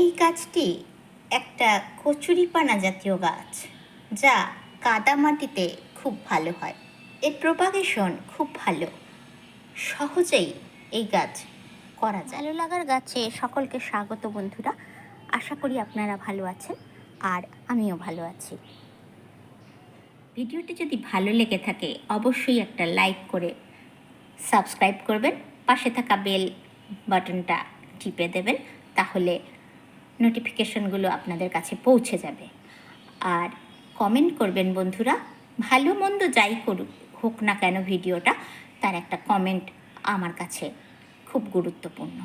এই গাছটি একটা কচুরিপানা জাতীয় গাছ যা কাদা মাটিতে খুব ভালো হয়। এর প্রপাগেশন খুব ভালো। সহজেই এই গাছ করা যায়। ভালো লাগার গাছে সকলকে স্বাগত বন্ধুরা। আশা করি আপনারা ভালো আছেন আর আমিও ভালো আছি। ভিডিওটি যদি ভালো লেগে থাকে অবশ্যই একটা লাইক করে সাবস্ক্রাইব করবেন পাশে থাকা বেল বাটনটা টিপে দেবেন তাহলে নোটিফিকেশনগুলো আপনাদের কাছে পৌঁছে যাবে। আর কমেন্ট করবেন বন্ধুরা, ভালো মন্দ যাই করুক, হোক না কেন ভিডিওটা, তার একটা কমেন্ট আমার কাছে খুব গুরুত্বপূর্ণ।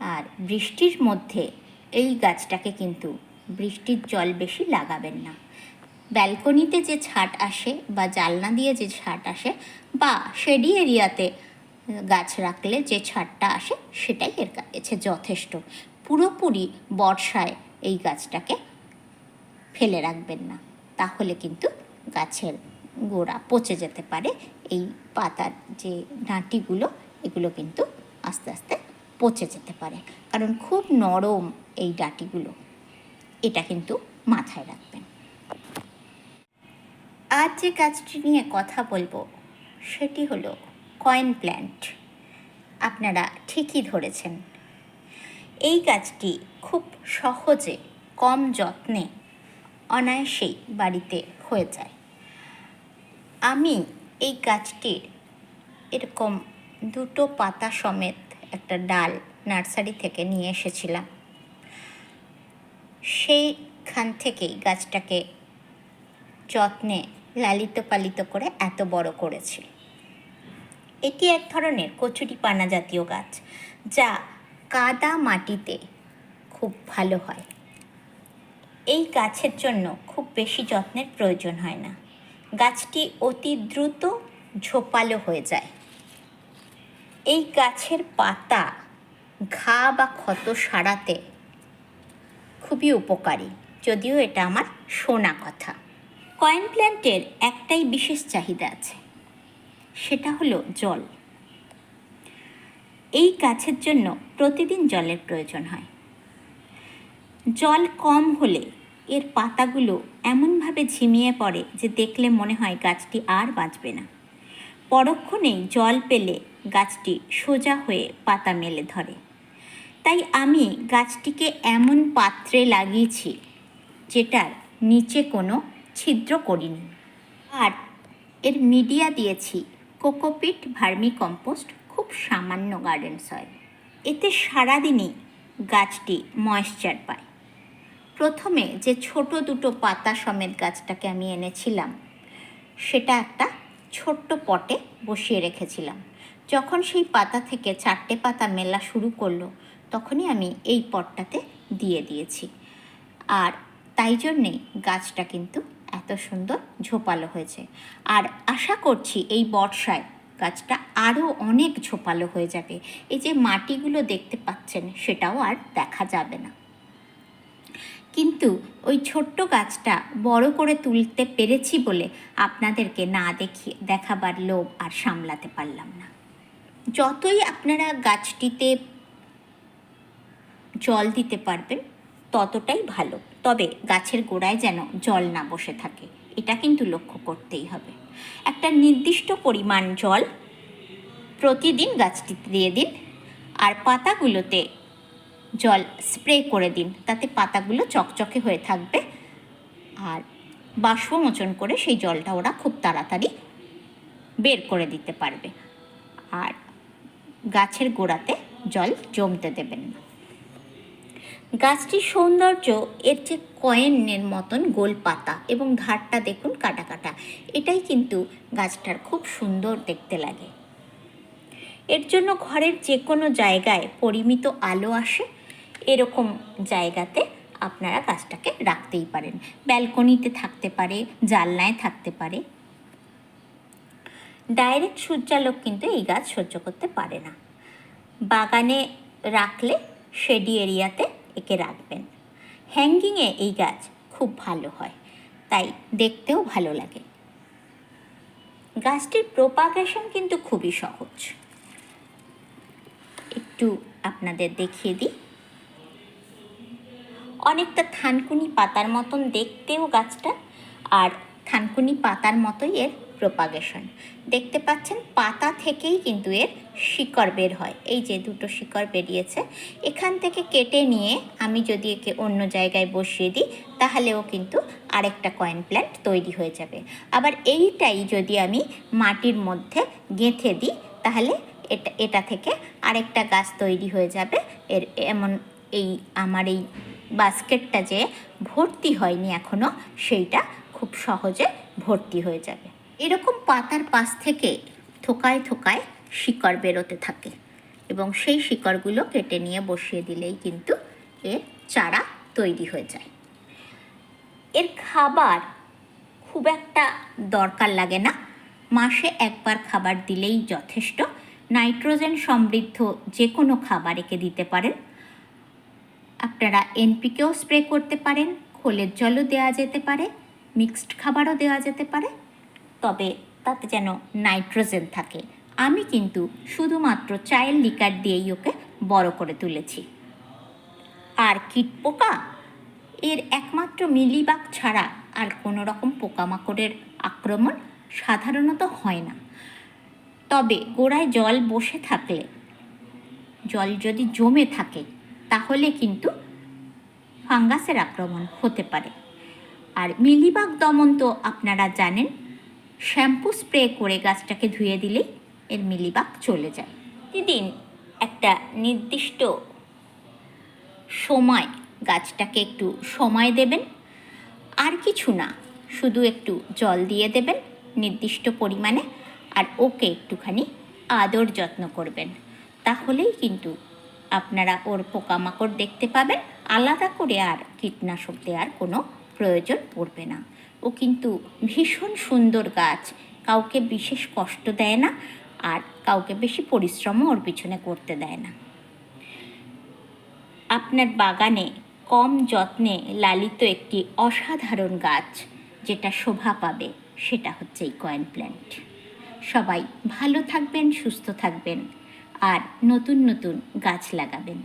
আর বৃষ্টির মধ্যে এই গাছটাকে কিন্তু বৃষ্টির জল বেশি লাগাবেন না। ব্যালকনিতে যে ছাট আসে বা জালনা দিয়ে যে ছাট আসে বা শেডি এরিয়াতে গাছ রাখলে যে ছাটটা আসে সেটাই এর কাছে যথেষ্ট। পুরোপুরি বর্ষায় এই গাছটাকে ফেলে রাখবেন না। তাহলে কিন্তু গাছের গোড়া পচে যেতে পারে। এই পাতার যে ডাঁটিগুলো এগুলো কিন্তু আস্তে আস্তে পচে যেতে পারে। কারণ খুব নরম এই ডাঁটিগুলো, এটা কিন্তু মাথায় রাখবেন। আজ যে গাছটি নিয়ে কথা বলব, সেটি হলো কয়েন প্ল্যান্ট। আপনারা ঠিকই ধরেছেন এই গাছটি খুব সহজে, কম যত্নে অনায়াসেই বাড়িতে হয়ে যায়। আমি এই গাছটির এরকম দুটো পাতা সমেত একটা ডাল নার্সারি থেকে নিয়ে এসেছিলাম। সেইখান থেকেই গাছটাকে যত্নে লালিত পালিত করে এত বড় করেছি। এটি এক ধরনের কচুরিপানা জাতীয় গাছ, যা কাদা মাটিতে খুব ভালো হয়। এই গাছের জন্য খুব বেশি যত্নের প্রয়োজন হয় না। গাছটি অতি দ্রুত ঝোপালো হয়ে যায়। এই গাছের পাতা ঘা বা ক্ষত সারাতে খুবই উপকারী। যদিও এটা আমার শোনা কথা। কয়েন প্ল্যান্টের একটাই বিশেষ চাহিদা আছে, সেটা হলো জল। এই গাছের জন্য প্রতিদিন জলের প্রয়োজন হয়। জল কম হলে এর পাতাগুলো এমনভাবে ঝিমিয়ে পড়ে যে দেখলে মনে হয় গাছটি আর বাঁচবে না। পরক্ষণেই জল পেলে গাছটি সোজা হয়ে পাতা মেলে ধরে। তাই আমি গাছটিকে এমন পাত্রে লাগিয়েছি যেটার নিচে কোনো ছিদ্র করিনি। আর এর মিডিয়া দিয়েছি কোকোপিট ভার্মি কম্পোস্ট খুব সামান্য গার্ডেন সয়েল এতে সারাদিনই গাছটি ময়েশ্চার পায়। প্রথমে যে ছোট দুটো পাতা সমেত গাছটাকে আমি এনেছিলাম, সেটা একটা ছোট্ট পটে বসিয়ে রেখেছিলাম। যখন সেই পাতা থেকে চারটে পাতা মেলা শুরু করল, তখনই আমি এই পটটাতে দিয়ে দিয়েছি। আর তাই জন্যেই গাছটা কিন্তু এত সুন্দর ঝোপালো হয়েছে। আর আশা করছি এই বর্ষায় গাছটা আরও অনেক ঝোপালো হয়ে যাবে। এই যে মাটিগুলো দেখতে পাচ্ছেন, সেটাও আর দেখা যাবে না। কিন্তু ওই ছোট্ট গাছটা বড় করে তুলতে পেরেছি বলে আপনাদেরকে না দেখিয়ে, দেখাবার লোভ আর সামলাতে পারলাম না। যতই আপনারা গাছটিতে জল দিতে পারবেন, ততটাই ভালো। তবে গাছের গোড়ায় যেন জল না বসে থাকে, এটা কিন্তু লক্ষ্য করতেই হবে। একটা নির্দিষ্ট পরিমাণ জল প্রতিদিন গাছটিতে দিয়ে দিন আর পাতাগুলোতে জল স্প্রে করে দিন। তাতে পাতাগুলো চকচকে হয়ে থাকবে আর বাষ্পমোচন করে সেই জলটা ওরা খুব তাড়াতাড়ি বের করে দিতে পারবে। আর গাছের গোড়াতে জল জমতে দেবেন না। গাছটির সৌন্দর্য এর যে কয়েনের মতন গোল পাতা এবং ধারটা দেখুন কাটা কাটা। এটাই কিন্তু গাছটার খুব সুন্দর দেখতে লাগে। এর জন্য ঘরের যে কোনো জায়গায় পরিমিত আলো আসে। এরকম জায়গাতে আপনারা গাছটাকে রাখতেই পারেন। ব্যালকনিতে থাকতে পারে, জানলায় থাকতে পারে। ডাইরেক্ট সূর্যালোক কিন্তু এই গাছ সহ্য করতে পারে না। বাগানে রাখলে শেডি এরিয়াতে একে রাখবেন। হ্যাঙ্গিংয়ে এই গাছ খুব ভালো হয়, তাই দেখতেও ভালো লাগে। গাছটির প্রোপাগেশন কিন্তু খুবই সহজ। একটু আপনাদের দেখিয়ে দিই। অনেকটা থানকুনি পাতার মতন দেখতেও গাছটা, আর থানকুনি পাতার মতোই এর প্রপাগেশন দেখতে পাচ্ছেন, পাতা থেকেই কিন্তু এর শিকড় বের হয়। এই যে দুটো শিকড় বেরিয়েছে, এখান থেকে কেটে নিয়ে আমি যদি একে অন্য জায়গায় বসিয়ে দিই, তাহলেও কিন্তু আরেকটা কয়েন প্ল্যান্ট তৈরি হয়ে যাবে। আবার এইটাই যদি আমি মাটির মধ্যে গেঁথে দিই, তাহলে এটা এটা থেকে আরেকটা গাছ তৈরি হয়ে যাবে। এর এমন এই, আমার এই বাস্কেটটা যে ভর্তি হয়নি এখনও সেইটা খুব সহজে ভর্তি হয়ে যাবে। এরকম পাতার পাশ থেকে থোকায় থোকায় শিকড় বেরোতে থাকে এবং সেই শিকড়গুলো কেটে নিয়ে বসিয়ে দিলেই কিন্তু এর চারা তৈরি হয়ে যায়। এর খাবার খুব একটা দরকার লাগে না। মাসে একবার খাবার দিলেই যথেষ্ট। নাইট্রোজেন সমৃদ্ধ যে কোনো খাবার একে দিতে পারেন। আপনারা এনপিকেও স্প্রে করতে পারেন, খোলের জলও দেওয়া যেতে পারে, মিক্সড খাবারও দেওয়া যেতে পারে। তবে তাতে যেন নাইট্রোজেন থাকে। আমি কিন্তু শুধুমাত্র চায়ের লিকার দিয়েই ওকে বড় করে তুলেছি। আর কীট পোকা? এর একমাত্র মিলিবাগ ছাড়া আর কোনো রকম পোকামাকড়ের আক্রমণ সাধারণত হয় না। তবে গোড়ায় জল বসে থাকলে, জল যদি জমে থাকে, তাহলে কিন্তু ফাঙ্গাসের আক্রমণ হতে পারে। আর মিলিবাগ দমন তো আপনারা জানেন শ্যাম্পু স্প্রে করে গাছটাকে ধুয়ে দিলেই এর মিলিবাগ চলে যায়। প্রতিদিন একটা নির্দিষ্ট সময় গাছটাকে একটু সময় দেবেন, আর কিছু না, শুধু একটু জল দিয়ে দেবেন নির্দিষ্ট পরিমাণে, আর ওকে একটুখানি আদর যত্ন করবেন। তাহলেই কিন্তু আপনারা ওর পোকামাকড় দেখতে পাবেন। আলাদা করে আর কীটনাশক দেওয়ার কোনো প্রয়োজন পড়বে না। ও কিন্তু ভীষণ সুন্দর গাছ। কাউকে বিশেষ কষ্ট দেয় না আর কাউকে বেশি পরিশ্রমও ওর পিছনে করতে দেয় না। আপনার বাগানে কম যত্নে লালিত একটি অসাধারণ গাছ যেটা শোভা পাবে, সেটা হচ্ছে এই কয়েন প্ল্যান্ট। সবাই ভালো থাকবেন, সুস্থ থাকবেন আর নতুন নতুন গাছ লাগাবেন।